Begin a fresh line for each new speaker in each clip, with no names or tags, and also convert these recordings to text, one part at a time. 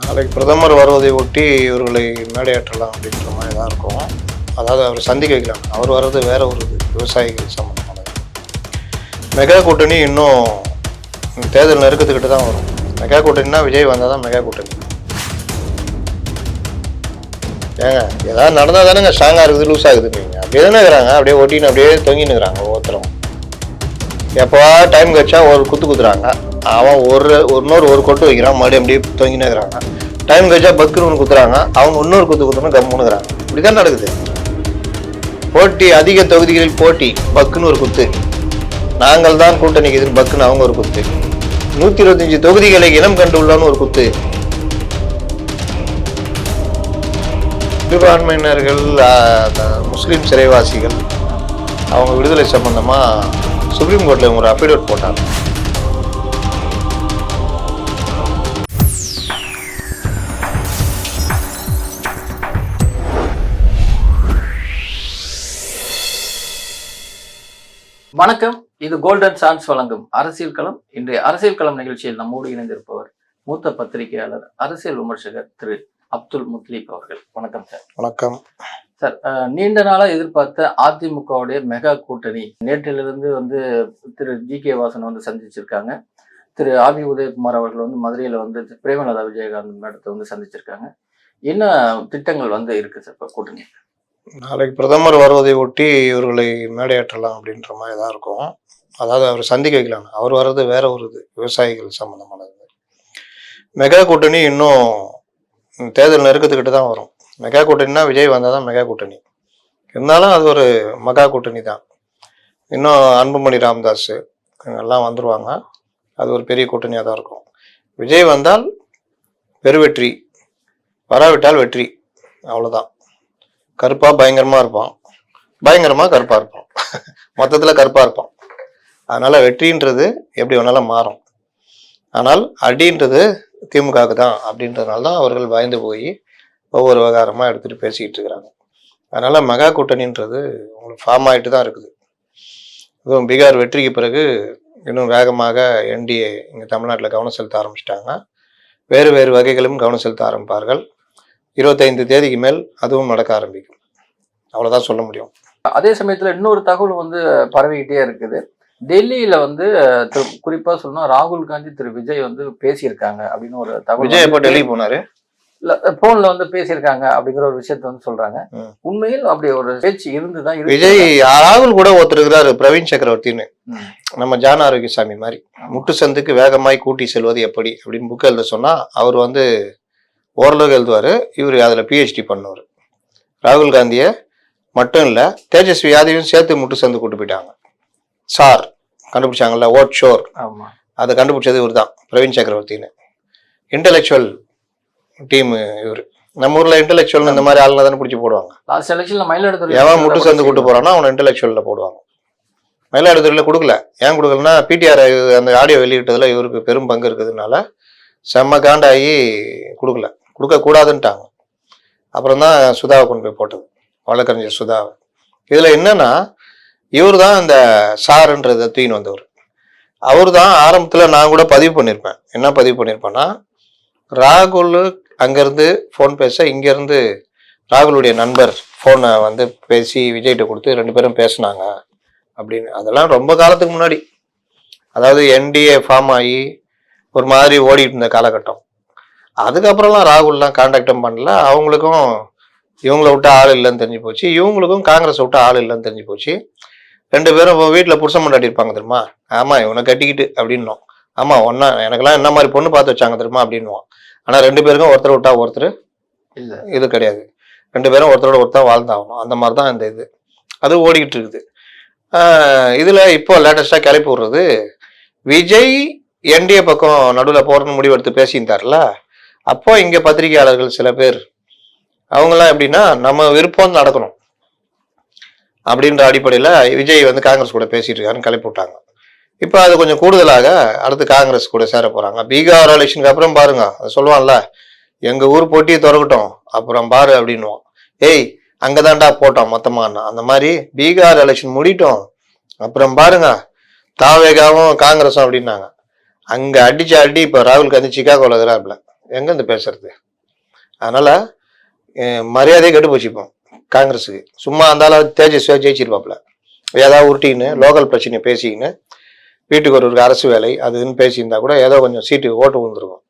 நாளைக்கு பிரதமர் வருவதை ஒட்டி இவர்களை மேடையேற்றலாம் அப்படின்ற மாதிரி தான் இருக்கும். அதாவது அவர் சந்திக்க வைக்கலாம் அவர் வர்றது வேற ஒரு விவசாயிகள் சம்மந்தமானது மெகா கூட்டணி இன்னும் தேர்தல் நெருக்கத்துக்கிட்டு தான் வரும். மெகா கூட்டணினா விஜய் வந்தால் தான் மெகா கூட்டணி. ஏங்க ஏதாவது நடந்தால் தானேங்க ஸ்ட்ராங்காக இருக்குது லூஸ் ஆகுதுங்க அப்படியே தானே இருக்கிறாங்க. அப்படியே ஒட்டின்னு அப்படியே தொங்கின்னு இருக்கிறாங்க ஒவ்வொருத்தரும். எப்போ டைம் கழிச்சா ஒரு குத்து குத்துறாங்க. அவன் ஒரு ஒரு இன்னொரு ஒரு கொட்டு வைக்கிறான் மறுபடியும் அப்படியே தொங்கினே இருக்கிறாங்க டைம் கழிச்சா பக்குன்னு ஒன்று குத்துறாங்க. அவங்க இன்னொரு குத்து குத்துன்னு கம்முனுக்குறாங்க இப்படிதான் நடக்குது. போட்டி அதிக தொகுதிகளில் போட்டி பக்குன்னு ஒரு குத்து. நாங்கள் தான் கூட்டணிக்கு எதிர் பக்குன்னு அவங்க ஒரு குத்து. நூத்தி இருபத்தஞ்சு தொகுதிகளை இனம் கண்டுள்ளோன்னு ஒரு குத்து. சிறுபான்மையினர்கள் முஸ்லீம் சிறைவாசிகள் அவங்க விடுதலை சம்பந்தமா சுப்ரீம் கோர்ட்ல ஒரு அஃபிடவிட் போட்டாங்க.
வணக்கம். இது கோல்டன் சான்ஸ் வழங்கும் அரசியல் களம். இன்றைய அரசியல் களம் நிகழ்ச்சியில் நம்மோடு இணைந்திருப்பவர் மூத்த பத்திரிகையாளர் அரசியல் விமர்சகர் திரு அப்துல் முத்லீப் அவர்கள். வணக்கம் சார்.
வணக்கம்.
சார் நீண்ட நாளா எதிர்பார்த்த அதிமுகவுடைய மெகா கூட்டணி நேற்றிலிருந்து வந்து திரு ஜி கே வாசன் வந்து சந்திச்சிருக்காங்க. திரு ஆர் பி உதயகுமார் அவர்கள் வந்து மதுரையில வந்து பிரேமலதா விஜயகாந்த் மேடத்தை வந்து சந்திச்சிருக்காங்க. என்ன திட்டங்கள் வந்து இருக்கு சார் இப்போ கூட்டணி
நாளைக்கு பிரதமர் வருவதை ஒட்டி இவர்களை மேடையேற்றலாம் அப்படின்ற மாதிரி தான் இருக்கும். அதாவது அவர் சந்திக்க வைக்கலாம் அவர் வர்றது வேற ஒரு இது விவசாயிகள் சம்மந்தமானது மெகா கூட்டணி இன்னும் தேர்தல் நெருக்கத்துக்கிட்ட தான் வரும். மெகா கூட்டணினா விஜய் வந்தால் தான் மெகா கூட்டணி. இருந்தாலும் அது ஒரு மகா கூட்டணி தான். இன்னும் அன்புமணி ராமதாஸ் எல்லாம் வந்துருவாங்க. அது ஒரு பெரிய கூட்டணியாக தான் இருக்கும். விஜய் வந்தால் பெருவெற்றி வராவிட்டால் வெற்றி அவ்வளோதான் கருப்பா பயங்கரமா இருப்பான். பயங்கரமா கருப்பா இருப்பான். மொத்தத்துல கருப்பா இருப்பான். அதனால வெற்றின்றது எப்படி வேணாலும் மாறும். ஆனால் அடின்றது திமுகவுக்கு தான் அப்படின்றதுனால தான் அவர்கள் பயந்து போய் ஒவ்வொரு விவகாரமா எடுத்துட்டு பேசிக்கிட்டு இருக்கிறாங்க. அதனால மகா கூட்டணின்றது உங்களுக்கு ஃபார்ம் ஆயிட்டு தான் இருக்குது. அதுவும் பீகார் வெற்றிக்கு பிறகு இன்னும் வேகமாக என்டிஏ இங்கே தமிழ்நாட்டில் கவனம் செலுத்த ஆரம்பிச்சிட்டாங்க. வேறு வேறு வகைகளும் கவனம் செலுத்த ஆரம்பிப்பார்கள். இருபத்தைந்து தேதிக்கு மேல் அதுவும் நடக்க ஆரம்பிக்கும். அவ்வளவுதான் சொல்ல முடியும்.
அதே சமயத்துல இன்னொரு தகவல் வந்து பரவிக்கிட்டே இருக்குது. டெல்லியில வந்து அஹ், திரு- குறிப்பா சொல்லணும் ராகுல் காந்தி திரு விஜய் வந்து பேசியிருக்காங்க அப்படின்னு ஒரு தகவல்
விஜய் எப்போ டெல்லி போனாரு?
இல்ல, போன்ல வந்து பேசியிருக்காங்க அப்படிங்கிற ஒரு விஷயத்த வந்து சொல்றாங்க. உண்மையில் அப்படி ஒரு பேச்சு இருந்துதான்.
விஜய் ராகுல் கூட ஒருத்தர் இருக்கிறாரு பிரவீன் சக்கரவர்த்தின்னு. நம்ம ஜான ஆரோக்கியசாமி மாதிரி. முட்டு சந்துக்கு வேகமாய் கூட்டி செல்வது எப்படி அப்படின்னு புக் எழுத சொன்னா அவர் வந்து ஓரளவுக்கு எழுதுவாரு. இவர் அதுல பிஹெச்டி பண்ணுவார். ராகுல் காந்தியை மட்டும் இல்ல தேஜஸ்வி யாதவையும் சேர்த்து முட்டு சந்து கூட்டு போயிட்டாங்க. சார் கண்டுபிடிச்சாங்கல்ல ஓட் ஷோர்.
ஆமா.
அதை கண்டுபிடிச்சது இவர் தான் பிரவீன் சக்கரவர்த்தின்னு. இன்டலெக்சுவல் டீம் இவர். நம்ம ஊர்ல இன்டலெக்சுவல் இந்த மாதிரி ஆளுங்க தானே பிடிச்சி போடுவாங்க.
லாஸ்ட் எலெக்ஷன்ல மயிலாடுதுறை
எவன் முட்டு சந்து கூட்டு போறான்னா அவனை இன்டலெக்சுவல்ல போடுவாங்க. மயிலாடுதுறையில கொடுக்கல. ஏன் கொடுக்கலன்னா பிடிஆர் அந்த ஆடியோ வெளியிட்டதுல இவருக்கு பெரும் பங்கு இருக்கிறதுனால செம்ம காண்டாகி கொடுக்கல. கொடுக்கக்கூடாதுன்ட்டாங்க. அப்புறம் தான் சுதாவை கொண்டு போய் போட்டது. வழக்கறிஞர் சுதாவை. இதில் என்னன்னா இவர் தான் இந்த சாருன்றதை தூக்கின்னு வந்தவர். அவர் தான் ஆரம்பத்தில் நான் கூட பதிவு பண்ணியிருப்பேன் என்ன பதிவு பண்ணியிருப்பேன்னா ராகுல் அங்கேருந்து ஃபோன் பேச இங்கேருந்து ராகுலுடைய நண்பர் ஃபோனை வந்து பேசி விஜய்கிட்ட கொடுத்து ரெண்டு பேரும் பேசுனாங்க. அப்படின்னு. அதெல்லாம் ரொம்ப காலத்துக்கு முன்னாடி. அதாவது என்டிஏ ஃபார்ம் ஆகி ஒரு மாதிரி ஓடிட்டு இருந்த காலகட்டம். அதுக்கப்புறம்லாம் ராகுல்லாம் காண்டாக்டும் பண்ணல. அவங்களுக்கும் இவங்கள விட்டு ஆள் இல்லைன்னு தெரிஞ்சு போச்சு. இவங்களுக்கும் காங்கிரஸ் விட்டு ஆள் இல்லைன்னு தெரிஞ்சு போச்சு. ரெண்டு பேரும் இப்போ வீட்டில் புருஷன் கொண்டாடி இருப்பாங்க தெரியுமா? ஆமாம் இவனை கட்டிக்கிட்டு அப்படின்னோம். ஆமாம் ஒன்றா எனக்கெல்லாம் என்ன மாதிரி பொண்ணு பார்த்து வச்சாங்க தெரியுமா? அப்படின்னுவோம் ஆனால் ரெண்டு பேருக்கும் ஒருத்தர் விட்டா ஒருத்தர்
இல்ல.
இது கிடையாது. ரெண்டு பேரும் ஒருத்தரோட ஒருத்தர் வாழ்ந்தாகணும். அந்த மாதிரி தான் இந்த இது. அது ஓடிக்கிட்டு இருக்குது. இதுல இப்போ லேட்டஸ்டா கிளப்பி விடுறது விஜய் என்டிஏ பக்கம் நடுவில் போறதுன்னு முடிவு எடுத்து பேசியிருந்தார்ல? அப்போ இங்க பத்திரிகையாளர்கள் சில பேர் அவங்கெல்லாம் எப்படின்னா நம்ம விருப்பம் நடக்கணும். அப்படின்ற அடிப்படையில் விஜய் வந்து காங்கிரஸ் கூட பேசிட்டு இருக்காருன்னு கிளப்பி விட்டாங்க. இப்போ அது கொஞ்சம் கூடுதலாக அடுத்து காங்கிரஸ் கூட சேர போறாங்க. பீகார் எலெக்ஷனுக்கு அப்புறம் பாருங்க அதை சொல்லுவான்ல எங்க ஊர் போட்டியை திறக்கட்டும் அப்புறம் பாரு அப்படின்னுவான். ஏய் அங்கதான்டா போட்டோம் மொத்தமானா அந்த மாதிரி பீகார் எலெக்ஷன் முடிட்டோம் அப்புறம் பாருங்க தாவேகாவும் காங்கிரஸும் அப்படின்னாங்க. அங்க அடிச்சு அடி இப்ப ராகுல் காந்தி சிக்காகோல இருக்கிறாப்ல எங்கேருந்து பேசுறது? அதனால மரியாதையை கெட்டு போச்சுப்போம் காங்கிரஸுக்கு. சும்மா இருந்தாலும் தேஜஸ்வியா ஜெயிச்சிருப்பாப்புல. ஏதாவது உருட்டின்னு லோக்கல் பிரச்சனையை பேசிக்கின்னு வீட்டுக்கு ஒருவருக்கு அரசு வேலை அது இதுன்னு பேசியிருந்தா கூட ஏதோ கொஞ்சம் சீட்டு ஓட்டு விழுந்துருக்கும்.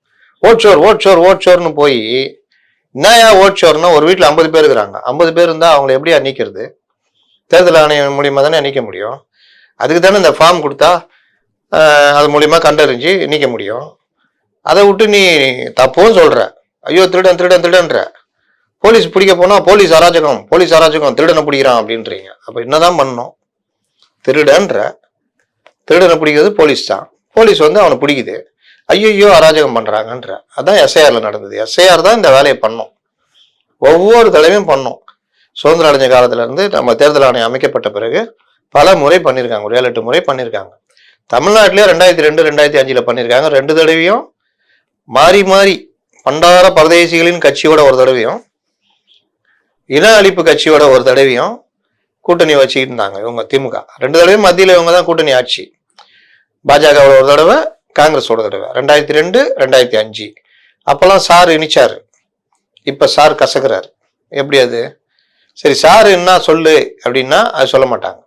ஓட்சோர் ஓட்சோர் ஓட்சோர்னு போய் என்னயா ஓட்சோர்னா ஒரு வீட்டில் ஐம்பது பேர் இருக்கிறாங்க. ஐம்பது பேர் இருந்தால் அவங்கள எப்படியா நீக்கிறது? தேர்தல் ஆணையம் மூலியமாக தானே நீக்க முடியும்? அதுக்கு தானே இந்த ஃபார்ம் கொடுத்தா அது மூலியமாக கண்டறிஞ்சு நீக்க முடியும்? அதை விட்டு நீ தப்புன்னு சொல்ற. ஐயோ திருடன் திருடன் திருடன்ற. போலீஸ் பிடிக்க போனா போலீஸ் அராஜகம் போலீஸ் அராஜகம் திருடனை பிடிக்கிறான் அப்படின்றீங்க. அப்ப என்னதான் பண்ணணும் திருடன்ற. திருடனை பிடிக்கிறது போலீஸ் தான். போலீஸ் வந்து அவனை பிடிக்குது. ஐயோ அராஜகம் பண்றாங்கன்ற. அதான் எஸ்ஐஆர்ல நடந்தது. எஸ்ஐஆர் தான் இந்த வேலையை பண்ணும். ஒவ்வொரு தடவையும் பண்ணும். சுதந்திரம் அடைஞ்ச காலத்துல இருந்து நம்ம தேர்தல் ஆணையம் அமைக்கப்பட்ட பிறகு பல முறை பண்ணியிருக்காங்க ஒரு ஏழு எட்டு முறை பண்ணியிருக்காங்க தமிழ்நாட்டிலே ரெண்டாயிரத்தி ரெண்டு ரெண்டாயிரத்தி அஞ்சுல பண்ணியிருக்காங்க ரெண்டு தடவையும் மாறி மாறி பண்டார பரதேசிகளின் கட்சியோட ஒரு தடவையும் இன அழிப்பு கட்சியோட ஒரு தடவையும் கூட்டணி வச்சுக்கிட்டு இருந்தாங்க இவங்க திமுக. ரெண்டு தடவையும் மத்தியில் இவங்க தான் கூட்டணி ஆட்சி பாஜகவோட ஒரு தடவை காங்கிரஸோட தடவை. ரெண்டாயிரத்தி ரெண்டு ரெண்டாயிரத்தி அஞ்சு. அப்போல்லாம் சார் இனிச்சார் இப்போ சார் கசக்குறாரு. எப்படி அது? சரி சார் என்ன சொல்லு அப்படின்னா அது சொல்ல மாட்டாங்க.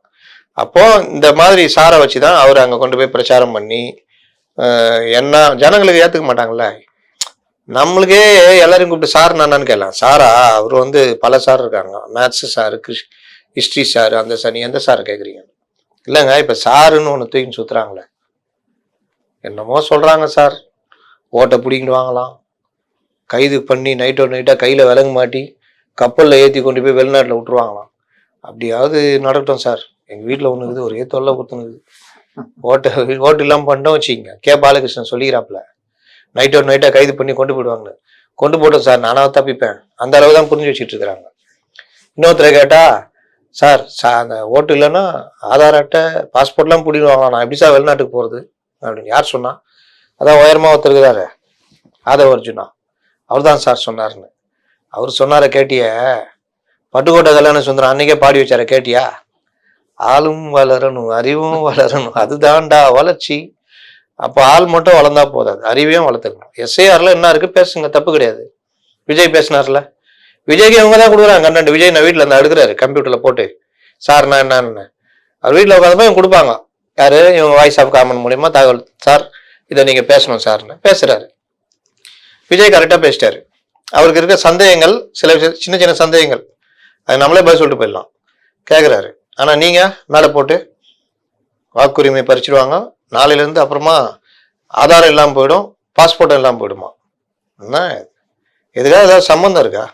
அப்போ இந்த மாதிரி சாரை வச்சு தான் அவர் அங்கே கொண்டு போய் பிரச்சாரம் பண்ணி என்ன ஜனங்களுக்கு ஏற்றுக்க மாட்டாங்கல்ல? நம்மளுக்கே எல்லாரையும் கூப்பிட்டு சார் என்னன்னு கேட்கலாம் சாரா? அவர் வந்து பல சார் இருக்காங்க. Maths sir Krish history sir அந்த சார். நீ எந்த சார் கேட்குறீங்க இல்லைங்க இப்போ சாருன்னு ஒன்று தூக்கின்னு சுற்றுறாங்களே என்னமோ சொல்கிறாங்க சார். ஓட்டை பிடிக்கிட்டு வாங்கலாம். கைது பண்ணி நைட்டோ நைட்டாக கையில் விலங்கு மாட்டி கப்பலில் ஏற்றி கொண்டு போய் வெளிநாட்டில் விட்டுருவாங்களாம். அப்படியாவது நடக்கட்டும் சார். எங்கள் வீட்டில் ஒன்று இருக்குது ஒரே தொல்லை கொடுத்துனுது ஓட்டு ஓட்டு இல்லாமல் பண்ணிட்டோம் வச்சுக்கோங்க. கே. பாலகிருஷ்ணன் சொல்லிக்கிறாப்புல. ஒரு நைட்டாக கைது பண்ணி கொண்டு போயிடுவாங்க கொண்டு போட்டோம் சார் நானாவது தப்பிப்பேன். அந்த அளவு தான் புரிஞ்சு வச்சுட்டு இருக்கிறாங்க. இன்னொருத்தரை கேட்டா சார் சா அந்த ஓட்டு இல்லைன்னா ஆதார் அட்டை பாஸ்போர்ட்லாம் பிடிவாங்களா நான் எப்படி சார் வெளிநாட்டுக்கு போகிறது அப்படின்னு யார் சொன்னா? அதான் உயரமாக ஒருத்தர் இருக்கிறாரு. ஆதவ அர்ஜுனா. அவர் தான் சார் சொன்னார்னு அவர் சொன்னார கேட்டிய பட்டுக்கோட்டை கல்யாண சுந்தரம் அன்னைக்கே பாடி வச்சார கேட்டியா? ஆளும் வளரணும் அறிவும் வளரணும். அதுதான்டா வளர்ச்சி. அப்போ ஆள் மட்டும் வளர்ந்தா போதாது. அறிவையும் வளர்த்துக்கணும். எஸ்ஐஆர்ல என்ன இருக்கு? பேசுங்க. தப்பு கிடையாது. விஜய் பேசினார்ல. விஜய்க்கு இவங்க தான் கொடுக்குறாங்க. கண்டென்ட் விஜய் நான் வீட்டில் அந்த எடுக்கிறாரு கம்ப்யூட்டரில் போட்டு. சார் நான் என்னன்னு? அவர் வீட்டில் உட்காந்து இவங்க கொடுப்பாங்க. யாரு? இவங்க வாய்ஸ் ஆஃப் காமன் மூலியமா தகவல். சார் இதை நீங்கள் பேசணும் சார்னு பேசுறாரு. விஜய் கரெக்டாக பேசிட்டாரு. அவருக்கு இருக்க சந்தேகங்கள் சில விஷய- சின்ன சின்ன சந்தேகங்கள். அது நம்மளே பதில் சொல்லிட்டு போயிடலாம். கேட்குறாரு ஆனால் நீங்கள் மேலே போட்டு வாக்குரிமை பறிச்சிடுவாங்க நாளையிலேருந்து அப்புறமா ஆதாரம் இல்லாமல் போயிடும் பாஸ்போர்ட்டும் இல்லாமல் போயிடுமா? என்ன? எதுக்காக ஏதாவது சம்மந்தம் இருக்கா?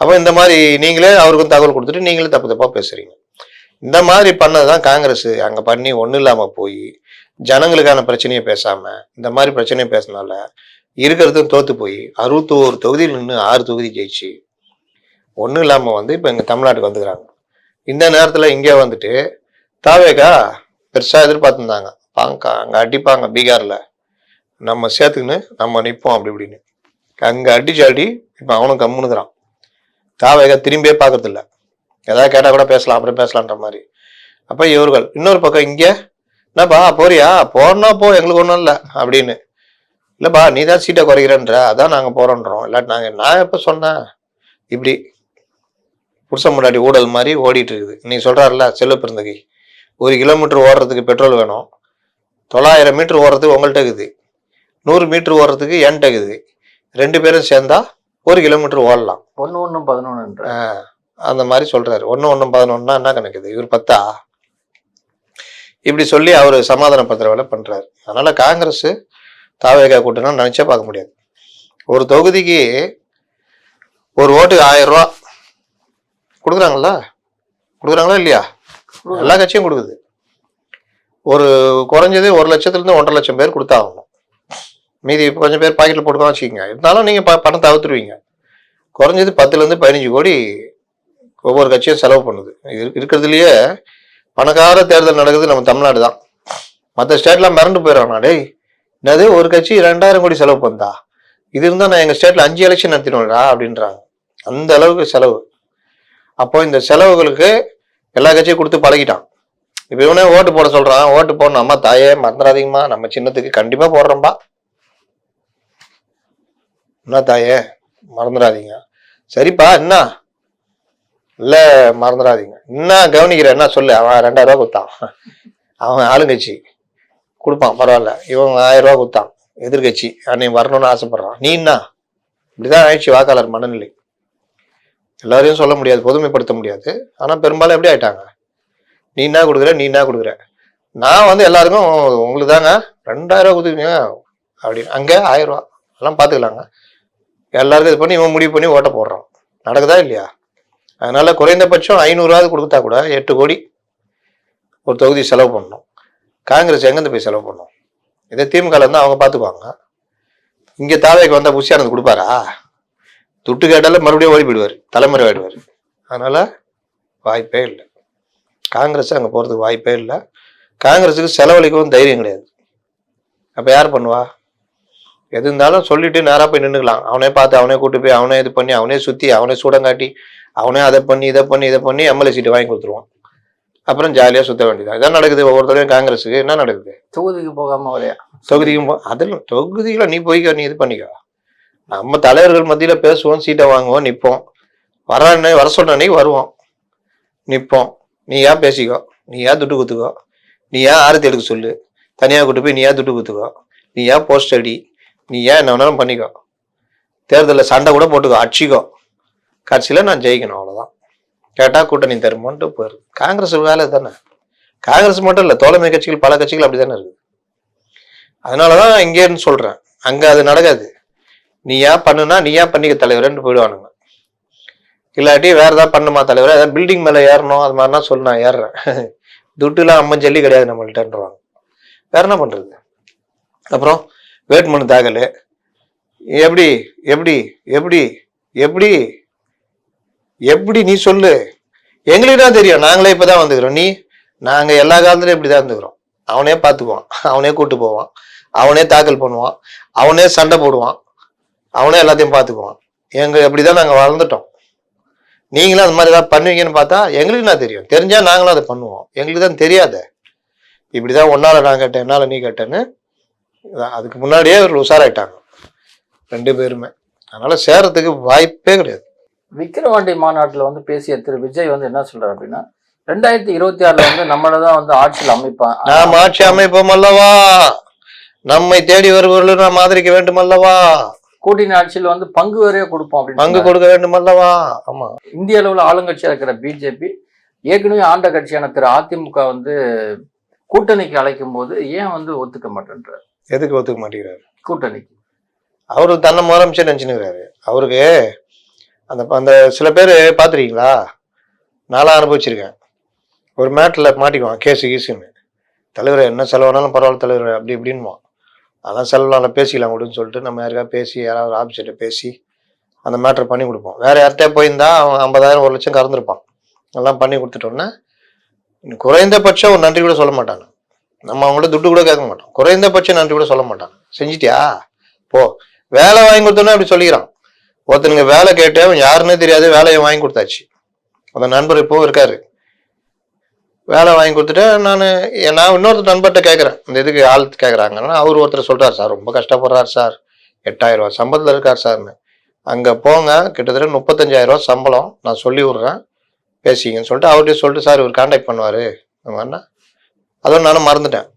அப்போ இந்த மாதிரி நீங்களே அவருக்கும் தகவல் கொடுத்துட்டு நீங்களே தப்பு தப்பாக பேசுகிறீங்க இந்த மாதிரி பண்ணது தான் காங்கிரஸ். அங்கே பண்ணி ஒன்றும் இல்லாமல் போய் ஜனங்களுக்கான பிரச்சனையை பேசாமல் இந்த மாதிரி பிரச்சனையை பேசினால இருக்கிறதும் தோற்று போய் அறுபத்தோரு தொகுதியில் நின்று ஆறு தொகுதி ஜெயிச்சு ஒன்றும் இல்லாமல் வந்து இப்போ எங்கள் தமிழ்நாட்டுக்கு வந்துக்கிறாங்க. இந்த நேரத்துல இங்கே வந்துட்டு தாவேகா பெருசா எதிர்பார்த்துருந்தாங்க. பாங்கா அங்க அடிப்பாங்க பீகார்ல. நம்ம சேர்த்துக்கின்னு நம்ம நிற்போம் அப்படி இப்படின்னு. அங்க அடிச்சு அடி இப்போ அவனும் கம்முனுக்குறான். தாவேகா திரும்பியே பார்க்கறதில்ல. ஏதாவது கேட்டா கூட பேசலாம் அப்புறம் பேசலான்ற மாதிரி. அப்ப இவர்கள் இன்னொரு பக்கம் இங்க என்னப்பா போறியா? போறனா போ எங்களுக்கு ஒன்றும் இல்லை அப்படின்னு. இல்லப்பா நீ தான் சீட்டை குறைக்கிறன்ற அதான் நாங்க போறோன்றோம். இல்லாட்டி நாங்க நான் எப்ப சொன்னேன்? இப்படி புருஷன் முன்னாடி ஊழல் மாதிரி ஓடிட்டு இருக்குது நீ சொல்றாருல செல்வ பிறந்தகை ஒரு கிலோமீட்டர் ஓடுறதுக்கு பெட்ரோல் வேணும். தொள்ளாயிரம் மீட்டர் ஓடுறதுக்கு உங்கள்கிட்ட இருக்குது. நூறு மீட்டர் ஓடுறதுக்கு என்கிட்ட இருக்குது. ரெண்டு பேரும் சேர்ந்தா ஒரு கிலோமீட்டர் ஓடலாம்.
ஒன்னு ஒன்னும் பதினொன்றுன்ற
ஆஹ் அந்த மாதிரி சொல்றாரு. ஒன்று ஒன்று பதினொன்னா என்ன கணக்குது இவர் பத்தா? இப்படி சொல்லி அவர் சமாதானப்படுத்துற வேலை பண்றாரு. அதனால காங்கிரஸ் தாவேகா கூட்டணும் நினைச்சே பார்க்க முடியாது. ஒரு தொகுதிக்கு ஒரு ஓட்டுக்கு ஆயிரம் ரூபா கொடுக்குறாங்களா கொடுக்குறாங்களா இல்லையா? எல்லா கட்சியும் கொடுக்குது. ஒரு குறைஞ்சது ஒரு லட்சத்துல இருந்து ஒன்றரை லட்சம் பேர் கொடுத்தாகணும். மீதி கொஞ்சம் பேர் பாக்கெட்ல போட்டுக்கலாம் வச்சுக்கோங்க. இருந்தாலும் நீங்க ப- பணத்தை அவுத்துருவீங்க குறைஞ்சது பத்துல இருந்து பதினஞ்சு கோடி ஒவ்வொரு கட்சியும் செலவு பண்ணுது. இது இருக்கிறதுலயே பணக்கார தேர்தல் நடக்குது நம்ம தமிழ்நாடு தான். மற்ற ஸ்டேட்லாம் மிரண்டு போயிடறானா டேய் என்னது? ஒரு கட்சி ரெண்டாயிரம் கோடி செலவு பண்ணா இது இருந்தா நான் எங்க ஸ்டேட்ல அஞ்சு எலெக்ஷன் நடத்தினோம்டா அப்படின்றாங்க. அந்த அளவுக்கு செலவு. அப்போ இந்த செலவுகளுக்கு எல்லா கட்சியும் கொடுத்து பழகிட்டான். இப்போ இவனே ஓட்டு போட சொல்றான். ஓட்டு போடணும். அம்மா தாயே மறந்துடாதீங்கம்மா. நம்ம சின்னத்துக்கு கண்டிப்பா போடுறோம்பா. என்ன தாயே? மறந்துடாதீங்க. சரிப்பா என்ன? இல்ல மறந்துடாதீங்க. என்ன கவனிக்கிற? என்ன சொல்லு. அவன் ரெண்டாயிரம் ரூபா கொடுத்தான். அவன் ஆளுங்கட்சி. கொடுப்பான் பரவாயில்ல. இவன் ஆயிரம் ரூபா கொடுத்தான். எதிர்கட்சி. அன்னைக்கு வரணும்னு ஆசைப்படுறான். நீ என்ன? இப்படிதான் ஆயிடுச்சு வாக்காளர் மனநிலை. எல்லாரையும் சொல்ல முடியாது பொதுமைப்படுத்த முடியாது. ஆனால் பெரும்பாலும் எப்படி ஆயிட்டாங்க? நீ என்ன கொடுக்குற நீ என்ன கொடுக்குற? நான் வந்து எல்லாருக்கும் உங்களுக்கு தாங்க ரெண்டாயிரம் ரூபா கொடுக்குங்க அப்படின்னு அங்கே ஆயிரம் ரூபா. எல்லாம் பார்த்துக்கலாங்க எல்லாருக்கும் இது பண்ணி இவன் முடிவு பண்ணி ஓட்ட போடுறான். நடக்குதா இல்லையா? அதனால குறைந்தபட்சம் ஐநூறுவாது கொடுத்தா கூட எட்டு கோடி ஒரு தொகுதி செலவு பண்ணணும். காங்கிரஸ் எங்கேருந்து போய் செலவு பண்ணும்? இதே திமுகவில் இருந்தால் அவங்க பார்த்துக்குவாங்க இங்கே தாவைக்கு வந்தால் புஷியானது கொடுப்பாரா? துட்டு கேட்டாலும் மறுபடியும் ஓடி போயிடுவார். தலைமுறை ஆயிடுவார். அதனால வாய்ப்பே இல்லை. காங்கிரஸ் அங்கே போகிறதுக்கு வாய்ப்பே இல்லை. காங்கிரஸுக்கு செலவழிக்கவும் தைரியம் கிடையாது. அப்போ யார் பண்ணுவா? எது இருந்தாலும் சொல்லிட்டு நேராக போய் நின்றுக்கலாம் அவனே பார்த்து அவனே கூட்டு போய் அவனே இது பண்ணி அவனே சுற்றி அவனே சூடங்காட்டி அவனே அதை பண்ணி இதை பண்ணி இதை பண்ணி எம்எல்ஏ சீட்டு வாங்கி கொடுத்துருவான். அப்புறம் ஜாலியாக சுத்த வேண்டியது இதான் நடக்குது ஒவ்வொரு தடவையும் காங்கிரஸுக்கு. என்ன நடக்குது?
தொகுதிக்கு போகாம வரையா
தொகுதிக்கும் போ- அதில் தொகுதிகளை நீ போய்க்க நீ இது பண்ணிக்க. நம்ம தலைவர்கள் மத்தியில் பேசுவோம் சீட்டை வாங்குவோம் நிற்போம் வர அன்னைக்கு வர சொன்ன அன்னைக்கு வருவோம். நிற்போம் நீ ஏன் பேசிக்கோ? நீ ஏன் துட்டு குத்துக்கோ? நீ ஏன் ஆரத்தி எடுக்க சொல்லு? தனியாக கூட்டு போய் நீ ஏன் துட்டு குத்துக்கோ? நீ ஏன் போஸ்ட் அடி நீ ஏன் என்ன வேணாலும் பண்ணிக்கோ. தேர்தலில் சண்டை கூட போட்டுக்கோ அடிச்சிக்கோ. கட்சியில் நான் ஜெயிக்கணும் அவ்வளோதான் கேட்டால் கூட்டணி தருமான்ட்டு போயிரு. காங்கிரஸ் வேலை தானே? காங்கிரஸ் மட்டும் இல்லை தோழமை கட்சிகள் பல கட்சிகள் அப்படி தானே இருக்குது அதனாலதான் இங்கேன்னு சொல்கிறேன் அங்கே அது நடக்காது. நீ ஏன் பண்ணுனா நீ ஏன் பண்ணிக்க தலைவரேன்னு போயிடுவானுங்க. இல்லாட்டி வேற ஏதாவது பண்ணுமா தலைவர்? ஏதாவது பில்டிங் மேல ஏறணும் அது மாதிரினா சொல்லு நான் ஏறுறேன். துட்டுலாம் அம்மன் ஜல்லி கிடையாது நம்மள்ட்டன்றாங்க வேற என்ன பண்றது? அப்புறம் வேட்புமனு தாக்கல் எப்படி எப்படி எப்படி எப்படி எப்படி நீ சொல்லு? எங்களுக்கு தான் தெரியும் நாங்களே இப்பதான் வந்துக்கிறோம். நீ நாங்க எல்லா காலத்துலயும் இப்படிதான் இருந்துக்கிறோம். அவனே பார்த்துக்குவான் அவனே கூட்டு போவான் அவனே தாக்கல் பண்ணுவான் அவனே சண்டை போடுவான். அவனே எல்லாத்தையும் பார்த்துக்குவான் எங்க எப்படிதான் நாங்க வளர்ந்துட்டோம். நீங்களும் அது மாதிரி ஏதாவது பண்ணுவீங்கன்னு பார்த்தா எங்களுக்கு என்ன தெரியும். தெரிஞ்சா நாங்களும் அதை பண்ணுவோம். எங்களுக்கு தான் தெரியாத. இப்படிதான் ஒன்னால நான் கேட்டேன் என்னால நீ கேட்டேன்னு அதுக்கு முன்னாடியே ஒரு உஷாராயிட்டாங்க. ரெண்டு பேருமே. அதனால சேரத்துக்கு வாய்ப்பே கிடையாது.
விக்கிரவாண்டி மாநாட்டுல வந்து பேசிய திரு விஜய் வந்து என்ன சொல்றாரு அப்படின்னா ரெண்டாயிரத்தி இருபத்தி ஆறுல வந்து நம்மள தான் வந்து ஆட்சியில் அமைப்பான்
நாம் ஆட்சி அமைப்போம் அல்லவா? நம்மை தேடி வருபவர்கள் நாம் ஆதரிக்க வேண்டும் அல்லவா?
கூட்டணி ஆட்சியில் வந்து பங்கு வரைய கொடுப்போம் அப்படின்னு
பங்கு. கொடுக்க வேண்டும் அல்லவா ஆமா.
இந்திய அளவுல ஆளுங்கட்சியா இருக்கிற பிஜேபி ஏற்கனவே ஆண்ட கட்சியான திரு அதிமுக வந்து கூட்டணிக்கு அழைக்கும் போது ஏன் வந்து ஒத்துக்க மாட்டேன்றார்?
எதுக்கு ஒத்துக்க மாட்டேங்கிறாரு?
கூட்டணிக்கு.
அவரு தன்னை முதலமைச்சர் நினைச்சுனுக்கிறாரு அவருக்கு அந்த அந்த சில பேர் பார்த்துருக்கீங்களா நானும் அனுபவிச்சிருக்கேன். ஒரு மேட்டில் மாட்டிக்குவான் கேஸு கீஸுன்னு. தலைவர் என்ன செலவானாலும் பரவாயில்ல தலைவர் அப்படி இப்படின்வான் அதெல்லாம் செலவில் பேசிக்கலாம் கொடுன்னு சொல்லிட்டு நம்ம யாருக்கா பேசி யாராவது ஆஃபீஸர்கிட்ட பேசி அந்த மேட்ரு பண்ணி கொடுப்போம். வேற யார்கிட்டே போயிருந்தா அவன் ஐம்பதாயிரம் ஒரு லட்சம் கறந்துருப்பான். எல்லாம் பண்ணி கொடுத்துட்டோன்னே குறைந்தபட்சம் ஒரு நன்றி கூட சொல்ல மாட்டாங்க நம்ம அவங்கள்ட்ட துட்டு கூட கேட்க மாட்டோம். குறைந்தபட்சம் நன்றி கூட சொல்ல மாட்டாங்க செஞ்சிட்டியா? போ. வேலை வாங்கி கொடுத்தோன்னே அப்படி சொல்லிக்கிறான். ஒருத்தனுங்க வேலை கேட்டு அவன் யாருன்னே தெரியாது வேலையை வாங்கி கொடுத்தாச்சு. அந்த நண்பர் இப்போவும் இருக்காரு. வேலை வாங்கி கொடுத்துட்டு நான் நான் இன்னொருத்தர் நண்பர்கிட்ட கேட்குறேன் இந்த இதுக்கு ஆள் கேட்குறாங்கன்னா அவர் ஒருத்தர் சொல்கிறார் சார் ரொம்ப கஷ்டப்படுறாரு சார். எட்டாயிரம் சம்பளத்தில் இருக்கார் சார்னு. அங்கே போங்க கிட்டத்தட்ட முப்பத்தஞ்சாயிரம் சம்பளம். நான் சொல்லி விட்றேன். பேசிங்கன்னு சொல்லிட்டு அவர்கிட்ட சொல்லிட்டு சார் இவர் கான்டாக்ட் பண்ணுவார். மாதிரினா அதுவும் நானும் மறந்துட்டேன்.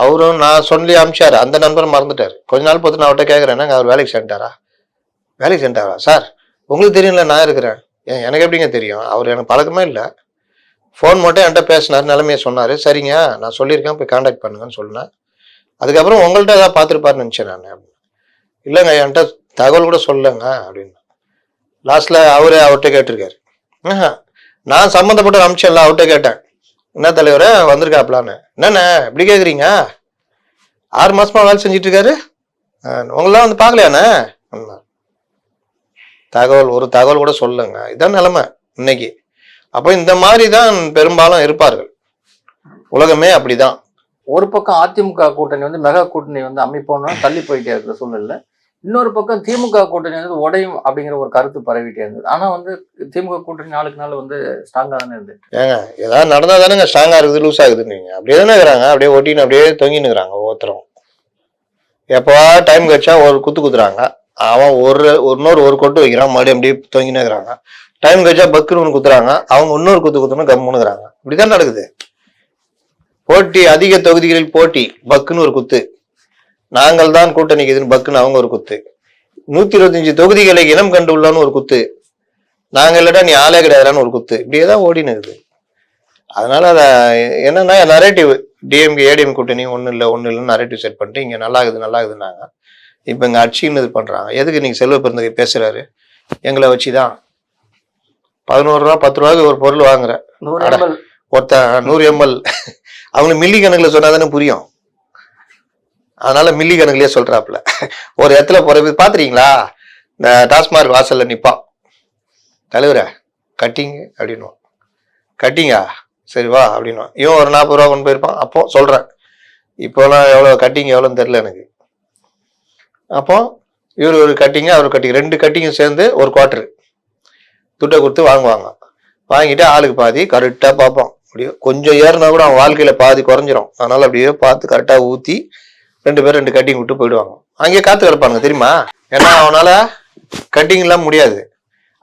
அவரும் நான் சொல்லி அமிச்சார். அந்த நண்பரும் மறந்துட்டார். கொஞ்ச நாள் பார்த்து நான் அவர்கிட்ட கேட்குறேன் அவர் வேலைக்கு சென்றாரா வேலைக்கு சென்றாரா சார் உங்களுக்கு தெரியும்ல நான் இருக்கிறேன். ஏன் எனக்கு எப்படிங்க தெரியும்? அவர் எனக்கு பழக்கமே இல்லை. ஃபோன் மட்டும் என்கிட்ட பேசினார் நிலைமையை சொன்னார். சரிங்க நான் சொல்லியிருக்கேன் போய் காண்டாக்ட் பண்ணுங்கன்னு சொன்னேன். அதுக்கப்புறம் உங்கள்கிட்ட ஏதாவது பார்த்துருப்பாருன்னு நினச்சேன் நான். இல்லைங்க என்கிட்ட தகவல் கூட சொல்லலைங்க அப்படின்னு. லாஸ்ட்டில் அவரே அவர்கிட்ட கேட்டிருக்காரு. ஆஹா, நான் சம்மந்தப்பட்ட அமிச்சேன்ல அவர்கிட்ட கேட்டேன். என்ன தலைவரே வந்திருக்காப்லான்னு. என்னண்ணே இப்படி கேட்குறீங்க ஆறு மாசமா வேலை செஞ்சுட்டு இருக்காரு ஆஹ், வந்து பார்க்கலையாண்ணே? தகவல் ஒரு தகவல் கூட சொல்லுங்க இதான் நிலமை இன்னைக்கு. அப்போ இந்த மாதிரி தான் பெரும்பாலும் இருப்பார்கள். உலகமே அப்படிதான்.
ஒரு பக்கம் அதிமுக கூட்டணி வந்து மெகா கூட்டணி வந்து அமைப்போம்னா தள்ளி போயிட்டே இருக்கிற சூழ்நிலை இன்னொரு பக்கம் திமுக கூட்டணி வந்து உடையும் அப்படிங்கிற ஒரு கருத்து பரவிட்டே இருந்தது. ஆனா வந்து திமுக கூட்டணி நாளுக்கு நாள் வந்து ஸ்ட்ராங்கா தானே இருந்தது
ஏங்க ஏதாவது நடந்தா தானேங்க ஸ்ட்ராங்கா இருக்குது லூஸ் ஆகுதுன்னு நீங்க. அப்படியே தானே இருக்கிறாங்க அப்படியே ஒட்டின்னு அப்படியே தொங்கின்னு இருக்கிறாங்க ஒவ்வொருத்தரும். எப்போ டைம் கிடைச்சா ஒரு குத்து குத்துறாங்க. அவன் ஒரு இன்னொரு ஒரு கொட்டு வைக்கிறான் மறுபடியும் அப்படியே தொங்கினே இருக்கிறாங்க. டைம் கழிச்சா பக்குன்னு ஒன்று குத்துறாங்க. அவங்க இன்னொரு குத்து குத்துன்னு கம்முனுங்கிறாங்க இப்படிதான் நடக்குது. போட்டி அதிக தொகுதிகளில் போட்டி பக்குன்னு ஒரு குத்து. நாங்கள் தான் கூட்டணிக்குதுன்னு பக்குன்னு அவங்க ஒரு குத்து. நூத்தி இருபத்தஞ்சு தொகுதிகளை இனம் கண்டுள்ளோன்னு ஒரு குத்து. நாங்க இல்லடா நீ ஆளே கிடையாதுன்னு ஒரு குத்து. இப்படியே தான் ஓடினு இருக்குது. அதனால அத என்னன்னா நரேட்டிவ் டிஎம்கே ஏடிஎம் கூட்டணி ஒன்றும் இல்லை ஒன்றும் இல்லைன்னு நரேட்டிவ் செட் பண்ணிட்டு இங்க நல்லா இருக்குது நல்லா இருக்குதுன்னாங்க இப்போ இங்க அட்சின்னு இது பண்றாங்க. எதுக்கு நீங்க செல்வ பிறந்தகை பேசுறாரு? எங்களை வச்சுதான். பதினோரு ரூபா பத்து ரூபாய்க்கு ஒரு பொருள் வாங்குற
நூறு
அட.
எம்எல்.
ஒருத்தன் நூறு எம்எல். அவங்களுக்கு மில்லி கணக்குல சொன்னா தானே புரியும். அதனால மில்லி கணக்குலயே சொல்றாப்புல. ஒரு இடத்துல போறது பாத்துறீங்களா? இந்த டாஸ்மார்க் வாசல்ல நிப்பான் தலைவரே கட்டிங்க அப்படின்னுவான். கட்டிங்கா? சரி வா அப்படின்னுவான். இவன் ஒரு நாற்பது ரூபா கொண்டு போயிருப்பான். அப்போ சொல்றேன். இப்போலாம் எவ்வளோ கட்டிங் எவ்வளோன்னு தெரியல எனக்கு. அப்போ இவர் ஒரு கட்டிங்க அவர் கட்டிங். ரெண்டு கட்டிங்கும் சேர்ந்து ஒரு குவார்டரு துட்டை கொடுத்து வாங்குவாங்க. வாங்கிட்டு ஆளுக்கு பாதி கரெக்டாக பார்ப்போம் அப்படியே கொஞ்சம் ஏறினா கூட அவன் வாழ்க்கையில பாதி குறைஞ்சிரும். அதனால அப்படியே பார்த்து கரெக்டாக ஊற்றி ரெண்டு பேரும் ரெண்டு கட்டிங் விட்டு போயிடுவாங்க. அங்கேயே காத்து கிடப்பானுங்க தெரியுமா? ஏன்னா அவனால கட்டிங்லாம் முடியாது.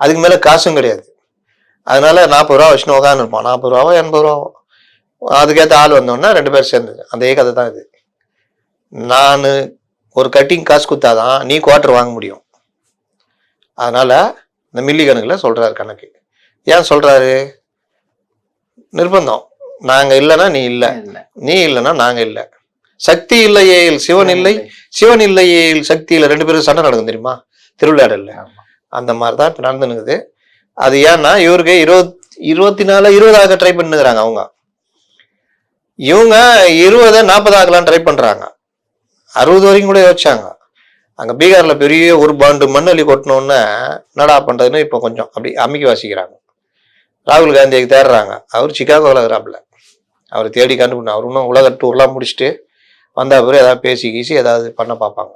அதுக்கு மேலே காசும் கிடையாது. அதனால நாற்பது ரூபா வச்சுன்னு உட்காந்து இருப்பான் நாற்பது ரூபாவோ எண்பது ரூபாவோ. அதுக்கேற்ற ஆள் வந்தோடனே ரெண்டு பேரும் சேர்ந்து. அதே கதை தான் இது. நான் ஒரு கட்டிங் காசு கொடுத்தாதான் நீ குவார்ட்டர் வாங்க முடியும். அதனால இந்த மில்லி கணக்கில் சொல்றாரு கணக்கு. ஏன் சொல்றாரு? நிர்பந்தம். நாங்க இல்லைன்னா நீ இல்லை. நீ இல்லைன்னா நாங்க இல்லை. சக்தி இல்லையேல் சிவன் இல்லை. சிவன் இல்லையேல் சக்தி இல்லை. ரெண்டு பேரும் சண்டை நடக்கும் தெரியுமா? திருவிளையாடல்ல.
ஆமா.
அந்த மாதிரி தான் இப்போ நடந்துனுக்குது அது ஏன்னா இவருக்கு இருபத் இருபத்தி நாலு இருபதாக ட்ரை பண்ணுங்கிறாங்க அவங்க. இவங்க இருபதை நாற்பதாகலாம் ட்ரை பண்றாங்க. அறுபது வரைக்கும் கூட யோசிச்சாங்க. அங்க பீகார்ல பெரிய ஒரு பாண்டு மண்ணலி கொட்டினோன்னே என்னடா பண்றதுன்னு இப்போ கொஞ்சம் அப்படி அமைக்கி வாசிக்கிறாங்க ராகுல் காந்தியை தேடுறாங்க. அவர் சிக்காகோவில் இருக்கிறாப்புல அவர் தேடி கண்டுபிடிக்கணும் அவர் இன்னும் உலக டூர்லாம் முடிச்சுட்டு வந்த பிறகு ஏதாவது பேசி கீசி ஏதாவது பண்ண பார்ப்பாங்க.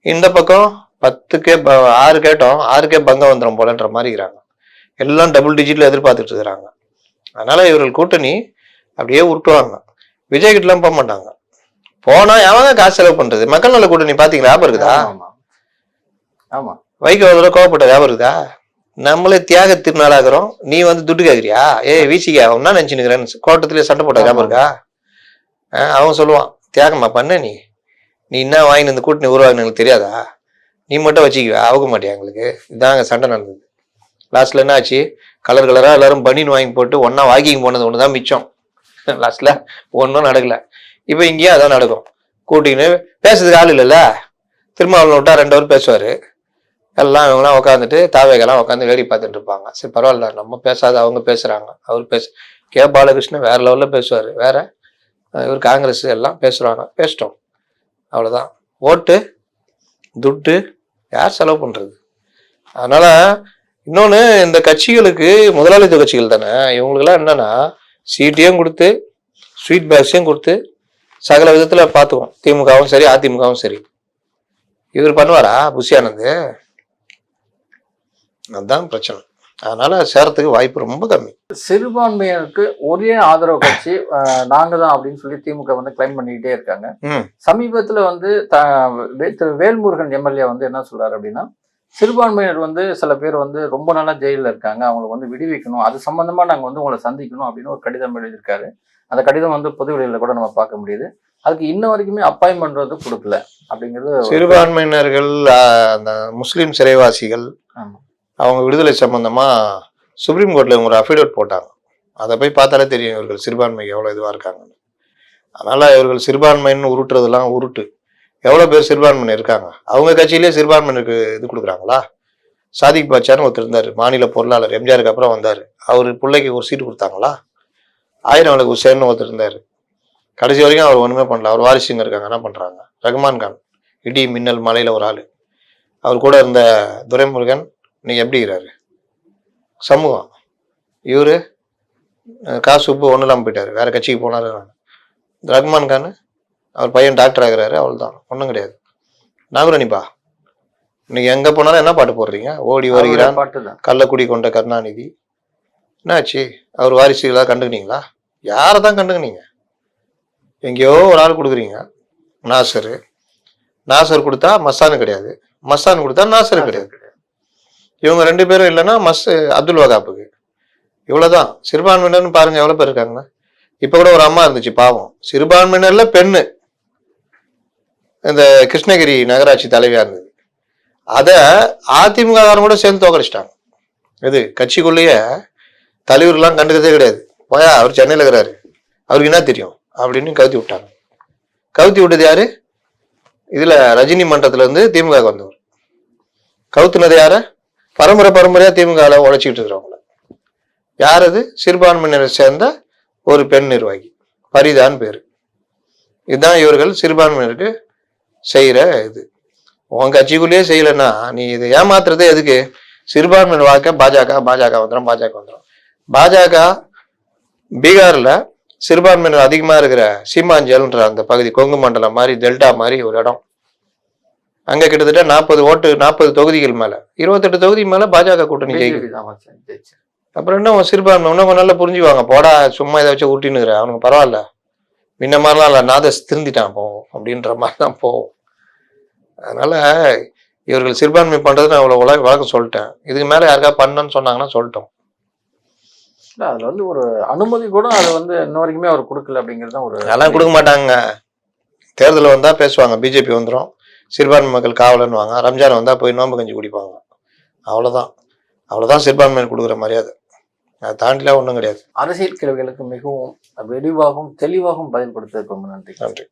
இந்த பக்கம் பத்துக்கே ப- ஆறு கேட்டோம் ஆறுக்கே பங்கம் வந்துடும் போலன்ற மாதிரி இருக்கிறாங்க. எல்லாம் டபுள் டிஜிட்ல எதிர்பார்த்துட்டு இருக்கிறாங்க. அதனால இவர்கள் கூட்டணி அப்படியே உருட்டுவாங்க. விஜய் கிட்டலாம் போக மாட்டாங்க. போனா எவங்க காசு செலவு பண்றது. மக்கள் நல கூட்டணி பாத்தீங்களா? ஞாபகம் இருக்குதா?
ஆமா
வைகோ தடவை கோவப்பட்ட ஞாபகம் இருக்குதா? நம்மளே தியாக திருநாளாகிறோம். நீ வந்து துட்டு கேக்குறியா? ஏய் வீசிக்க. அவன் என்ன நினைச்சுனுக்கிறேன் கோட்டத்திலே சண்டை போட்ட ஞாபகம் இருக்கா? அவன் சொல்லுவான் தியாகமா பண்ண நீ. நீ என்ன வாங்கிட்டு இந்த கூட்டணி உருவாக்குன்னு எனக்கு தெரியாதா? நீ மட்டும் வச்சுக்குவ அவங்க மாட்டியா எங்களுக்கு? இதாங்க சண்டை நடந்தது. லாஸ்ட்ல என்ன ஆச்சு? கலர் கலரா எல்லாரும் பனின் வாங்கி போட்டு ஒண்ணா வாக்கிங் போனது ஒண்ணுதான் மிச்சம். லாஸ்ட்ல ஒன்றும் நடக்கல. இப்போ இங்கேயும் அதான் நடக்கும். கூட்டிக்கின்னு பேசுறதுக்கு ஆள் இல்லைல்ல? திரும்ப விட்டா ரெண்டு ஹவர் பேசுவார். எல்லாம் இவங்களாம் உட்காந்துட்டு தாவேகெல்லாம் உட்காந்து வேடி பார்த்துட்டு இருப்பாங்க. சரி பரவாயில்ல நம்ம பேசாத அவங்க பேசுகிறாங்க அவர் பேச கே. பாலகிருஷ்ணன் வேற லெவலில் பேசுவார். வேற இவர் காங்கிரஸ் எல்லாம் பேசுறாங்க. பேசிட்டோம். அவ்வளோதான் ஓட்டு துட்டு யார் செலவு பண்ணுறது அதனால் இன்னொன்று இந்த கட்சிகளுக்கு முதலாளித்துவ கட்சிகள் தானே. இவங்களுக்கெல்லாம் என்னென்னா சீட்டையும் கொடுத்து ஸ்வீட் பேக்ஸையும் கொடுத்து சகல விதத்துல பார்த்துக்குவோம் திமுகவும் சரி அதிமுகவும் சரி. இவர் பண்ணுவாரா? புஷி ஆனந்த் அதுதான் பிரச்சனை. அதனால சேரத்துக்கு வாய்ப்பு ரொம்ப கம்மி.
சிறுபான்மையினருக்கு ஒரே ஆதரவு கட்சி நாங்க தான் அப்படின்னு சொல்லி திமுக வந்து கிளைம் பண்ணிக்கிட்டே இருக்காங்க. சமீபத்துல வந்து திரு வேல்முருகன் எம்எல்ஏ வந்து என்ன சொல்றாரு அப்படின்னா சிறுபான்மையினர் வந்து சில பேர் வந்து ரொம்ப நாளா ஜெயிலில் இருக்காங்க. அவங்களை வந்து விடுவிக்கணும். அது சம்பந்தமா நாங்க வந்து உங்களை சந்திக்கணும் அப்படின்னு ஒரு கடிதம் எழுதியிருக்காரு. அந்த கடிதம் வந்து பொது வெளியில கூட நம்ம பார்க்க முடியுது. அதுக்கு இன்ன வரைக்குமே அப்பாயின்மெண்ட் வந்து கொடுக்கல. அப்படிங்கிறது
சிறுபான்மையினர்கள் அந்த முஸ்லிம் சிறைவாசிகள். அவங்க விடுதலை சம்பந்தமா சுப்ரீம் கோர்ட்ல ஒரு அஃபிடவிட் போட்டாங்க. அதை போய் பார்த்தாலே தெரியும் இவர்கள் சிறுபான்மைக்கு எவ்வளவு இதுவா இருக்காங்கன்னு. அதனால இவர்கள் சிறுபான்மைன்னு உருட்டுறதெல்லாம் உருட்டு. எவ்வளவு பேர் சிறுபான்மையினர் இருக்காங்க? அவங்க கட்சியிலேயே சிறுபான்மையினருக்கு இது கொடுக்குறாங்களா? சாதிக் பாச்சான்னு ஒருத்தர் இருந்தார். மாநில பொருளாளர் எம்ஜிஆருக்கு அப்புறம் வந்தார். அவர் பிள்ளைக்கு ஒரு சீட்டு கொடுத்தாங்களா? ஆயிரம் விளக்கு ஹுசேன்னு ஒருத்தர் இருந்தார். கடைசி வரைக்கும் அவர் ஒண்ணுமே பண்ணல. அவர் வாரிசுங்க இருக்காங்க. என்ன பண்றாங்க? ரகுமான் கான் இடி மின்னல் மலையில ஒரு ஆளு. அவர் கூட இருந்த துரைமுருகன் இன்னைக்கு எப்படி இருக்கிறாரு? சமூகம். இவரு காசு உப்பு ஒன்றும் இல்லாமல் போயிட்டாரு. வேற கட்சிக்கு போனாரு. ரகுமான் கான் அவர் பையன் டாக்டர் ஆகுறாரு. அவள் தான் ஒன்றும் கிடையாது. நாகரணிப்பா இன்னைக்கு எங்க போனாலும் என்ன பாட்டு போடுறீங்க? ஓடி வருகிறான்.
அவருடைய பாட்டு தான்
கள்ளக்குடி கொண்ட கருணாநிதி. என்னாச்சு? அவர் வாரிசுகளாக கண்டுக்கினீங்களா யாரை தான் கண்டுக்கினீங்க? எங்கேயோ ஒரு ஆள் கொடுக்குறீங்க. நாசரு. நாசர் கொடுத்தா மஸ்தான் கிடையாது. மஸ்தான் கொடுத்தா நாசர் கிடையாது. இவங்க ரெண்டு பேரும் இல்லைன்னா மஸ் அப்துல் வகாப்புக்கு. இவ்வளவுதான். சிறுபான்மையினர்னு பாருங்க எவ்வளவு பேர் இருக்காங்க? இப்ப கூட ஒரு அம்மா இருந்துச்சு பாவம். சிறுபான்மையினர்ல பெண்ணு. இந்த கிருஷ்ணகிரி நகராட்சி தலைவியா இருந்தது. அத அதிமுக கூட சேர்ந்து தோக்கடிச்சிட்டாங்க. இது கட்சிக்குள்ளேயே தலைவர்லாம் கண்டுக்கிறதே கிடையாது. போயா அவர் சென்னையில் இருக்கிறாரு. அவருக்கு என்ன தெரியும்? அப்படின்னு கவுத்தி விட்டாங்க. கவுத்தி விட்டது யாரு? இதுல ரஜினி மன்றத்துல இருந்து திமுக வந்தவர். கவுத்துனது யார? பரம்பரை பரம்பரையா திமுக உழைச்சிக்கிட்டு இருக்கிறவங்கள. யார் அது? சிறுபான்மையினரை சேர்ந்த ஒரு பெண் நிர்வாகி. பரிதான் பேரு. இதுதான் இவர்கள் சிறுபான்மையினருக்கு செய்யற இது. உன் கட்சிக்குள்ளேயே செய்யலைன்னா நீ இதை ஏமாத்துறதே எதுக்கு? சிறுபான்மையினர் வாக்க பாஜக பாஜக வந்துடும் பாஜக வந்துடும் பாஜக பீகார்ல சிறுபான்மையினர் அதிகமா இருக்கிற சீமாஞ்சல்ன்ற அந்த பகுதி கொங்கு மண்டலம் மாதிரி டெல்டா மாதிரி ஒரு இடம். அங்க கிட்டத்தட்ட நாற்பது ஓட்டு நாற்பது தொகுதிகள் மேல. இருபத்தெட்டு தொகுதி மேல பாஜக கூட்டணி
ஜெயிச்சு
அப்புறம் என்ன சிறுபான்மை இன்னும் நல்லா புரிஞ்சுவாங்க போடா சும்மா இதை வச்சு ஊட்டினுக்கிற அவனுக்கு பரவாயில்ல. முன்ன மாதிரிலாம் இல்லை. நாதஸ் திருந்திட்டான் போவோம் அப்படின்ற மாதிரி தான் போவோம் அதனால இவர்கள் சிறுபான்மை பண்றது நான் அவ்வளோ உலக வழக்கம் சொல்லிட்டேன். இதுக்கு மேல யாருக்கா பண்ணன்னு சொன்னாங்கன்னா சொல்லிட்டோம்.
இல்ல அதுல வந்து ஒரு அனுமதி கூட அது வந்து இன்ன வரைக்குமே அவர் கொடுக்கல அப்படிங்கிறது தான் ஒரு
அதெல்லாம் கொடுக்க மாட்டாங்க. தேர்தல் வந்தா பேசுவாங்க. பிஜேபி வந்துடும் சிறுபான்மை மக்கள் காவலன்னுவாங்க. ரம்ஜான் வந்தா போய் நோம்பு கஞ்சி குடிப்பாங்க. அவ்வளவுதான். அவ்வளவுதான் சிறுபான்மையினர் கொடுக்குற மரியாதை. அதை தாண்டிலாம் ஒன்றும் கிடையாது.
அரசியல் கேள்விகளுக்கு மிகவும் விரிவாகவும் தெளிவாகவும் பதில் கொடுத்ததுக்கு ரொம்ப நன்றி.
நன்றி.